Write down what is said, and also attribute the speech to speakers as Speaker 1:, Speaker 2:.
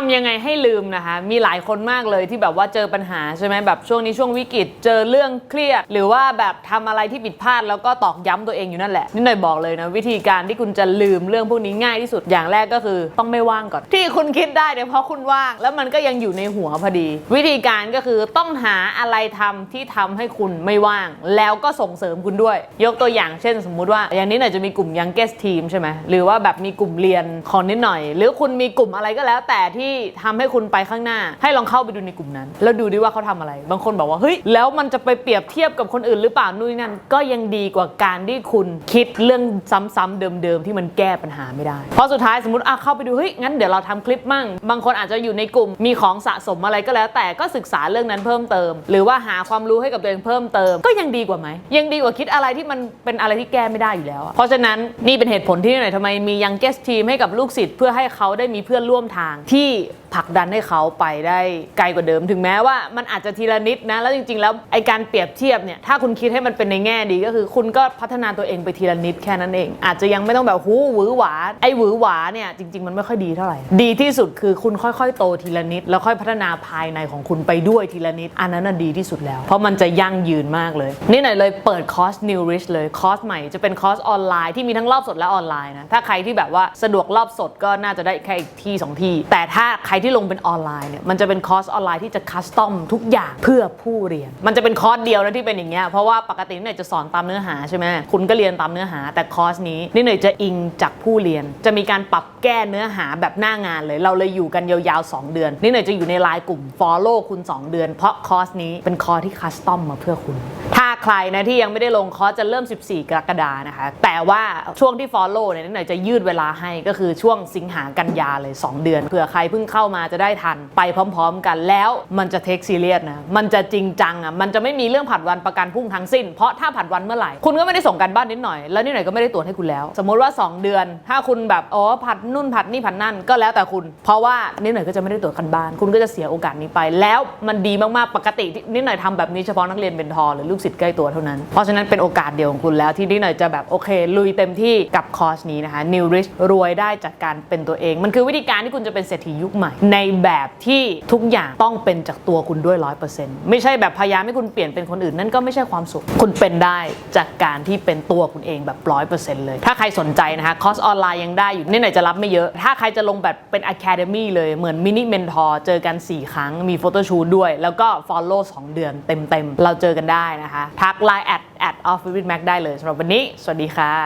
Speaker 1: ทำยังไงให้ลืมนะคะ มีหลายคนมากเลยที่แบบว่าเจอปัญหาใช่ไหมแบบช่วงนี้ช่วงวิกฤตเจอเรื่องเครียด หรือว่าแบบทำอะไรที่ผิดพลาดแล้วก็ตอกย้ำตัวเองอยู่นั่นแหละนี่หน่อยบอกเลยนะวิธีการที่คุณจะลืมเรื่องพวกนี้ง่ายที่สุดอย่างแรกก็คือต้องไม่ว่างก่อน ที่คุณคิดได้เนี่ยเพราะคุณว่าง แล้วมันก็ยังอยู่ในหัวพอดี วิธีการก็คือต้องหาอะไรทำที่ทำให้คุณไม่ว่าง แล้วก็ส่งเสริมคุณด้วย ยกตัวอย่างเช่น สมมุติว่า อย่างนี้หน่อยจะมีกลุ่ม youngest team ใช่ไหมหรือว่าแบบมีกลุ่มเรียนของนิดหน่อย หรือคุณมีกลุ่มอะไรก็แล้วแต่ที่ทำให้คุณไปข้างหน้า ให้ลองเข้าไปดูในกลุ่มนั้น แล้วดูดิว่าเขาทำอะไร บางคนบอกว่าเฮ้ยแล้วมันจะไปเปรียบเทียบกับคนอื่นหรือเปล่านู่นนั่นก็ยังดีกว่าการที่คุณคิดเรื่องซ้ำๆเดิม ๆ ที่มันแก้ปัญหาไม่ได้ เพราะสุดท้ายสมมติอะเข้าไปดูเฮ้ยงั้นเดี๋ยวเราทำคลิปมั่ง บางคนอาจจะอยู่ในกลุ่มมีของสะสมอะไรก็แล้ว แต่ก็ศึกษาเรื่องนั้นเพิ่มเติม หรือว่าหาความรู้ให้กับตัวเองเพิ่มเติม ก็ยังดีกว่าไหมยังดีกว่าคิดอะไรที่มันเป็นอะไรที่แก้ไม่ได้อยู่แล้ว เพราะฉะนั้นนี่เป็นเหตุผลที่หน่อยทำไมมียังเกสทีมให้กับลูกศิษย์เพื่อให้เขาได้มีเพื่อนร่วมทางที่ผลักดันให้เขาไปได้ไกลกว่าเดิม ถึงแม้ว่ามันอาจจะทีละนิดนะ แล้วจริง ๆ แล้วไอการเปรียบเทียบเนี่ยถ้าคุณคิดให้มันเป็นในแง่ดีก็คือ คุณก็พัฒนาตัวเองไปทีละนิดแค่นั้นเอง อาจจะยังไม่ต้องแบบหูหวือหวาไอหวือหวาเนี่ยจริง ๆ มันไม่ค่อยดีเท่าไหร่ ดีที่สุดคือคุณค่อย ๆ โตทีละนิด แล้วค่อยพัฒนาภายในของคุณไปด้วยทีละนิด อันนั้นน่ะดีที่สุดแล้ว เพราะมันจะยั่งยืนมากเลย นี่หน่อยเลยเปิดคอร์ส New Rich เลยคอร์สใหม่จะเป็นคอร์สออนไลน์ที่มีทั้งรอบสดและออนไลน์นะถ้าใครที่แบบว่าสะดวกรอบสดก็น่าจะได้แค่อีกที่สองที่ แต่ถ้า้าใครที่ลงเป็นออนไลน์เนี่ยมันจะเป็นคอร์สออนไลน์ที่จะคัสตอมทุกอย่างเพื่อผู้เรียน มันจะเป็นคอร์สเดียวนะที่เป็นอย่างเงี้ยเพราะว่าปกติเนี่ยจะสอนตามเนื้อหาใช่ไหมคุณก็เรียนตามเนื้อหา แต่คอร์สนี้นี่หน่อยจะอิงจากผู้เรียน จะมีการปรับแก้เนื้อหาแบบหน้างานเลย เราเลยอยู่กันยาวๆ 2 เดือน นี่หน่อยจะอยู่ในไลน์กลุ่ม Follow คุณ 2 เดือน เพราะคอร์สนี้เป็นคอร์สที่คัสตอมมาเพื่อคุณ ถ้าใครนะที่ยังไม่ได้ลงคอร์สจะเริ่ม 14 กรกฎานะคะ แต่ว่าช่วงที่ Follow เนี่ยนิดหน่อยจะยืดเวลาให้ก็คือช่วงสิงหากันยาเลย 2 เดือนเผื่อใครเพิ่งเข้ามาจะได้ทันไปพร้อม ๆ กันแล้วมันจะเทคซีเรียสนะมันจะจริงจังอะมันจะไม่มีเรื่องผัดวันประกันพรุ่งทั้งสิ้น เพราะถ้าผัดวันเมื่อไหร่คุณก็ไม่ได้ส่งกันบ้านนิดหน่อยแล้วนิดหน่อยก็ไม่ได้ตรวจให้คุณแล้ว สมมติว่า 2 เดือน ถ้าคุณแบบอ๋อผัดนู่นผัดนี่ผัดนั่นก็แล้วแต่คุณ เพราะว่านิดหน่อยก็จะไม่ได้ตรวจกันบ้าน คุณก็จะเสียโอกาสนี้ไป แล้วมันดีมากๆปกตินิดหน่อยทำแบบนี้เฉพาะนักเรียนเป็นทอหรือลูกศิษย์ใกล้ตัวเท่านั้น เพราะฉะนั้นเป็นโอกาสเดียวของคุณแล้วที่นิดหน่อยจะแบบโอเค ลุยเต็มที่กับคอร์สนี้นะคะ New Rich รวยได้จากการเป็นตัวเอง มันคือวิธีการที่คุณจะเป็นเศรษฐียุคใหม่ ในแบบที่ทุกอย่างต้องเป็นจากตัวคุณด้วยร้อยเปอร์เซ็นต์ไม่ใช่แบบพยายามให้คุณเปลี่ยนเป็นคนอื่นนั่นก็ไม่ใช่ความสุข คุณเป็นได้จากการที่เป็นตัวคุณเองแบบร้อยเปอร์เซ็นต์เลย ถ้าใครสนใจนะคะคอร์สออนไลน์ยังได้อยู่นี่หน่อยจะรับไม่เยอะ ถ้าใครจะลงแบบเป็น Academy เลยเหมือนมินิเมนทอร์เจอกัน 4 ครั้งมีโฟโต้ชูด้วย แล้วก็ Follow 2 เดือนเต็มๆเราเจอกันได้นะคะทักไลน์แอดแอดออฟฟิศแม็กได้เลยสำหรับวันนี้ สวัสดีค่ะ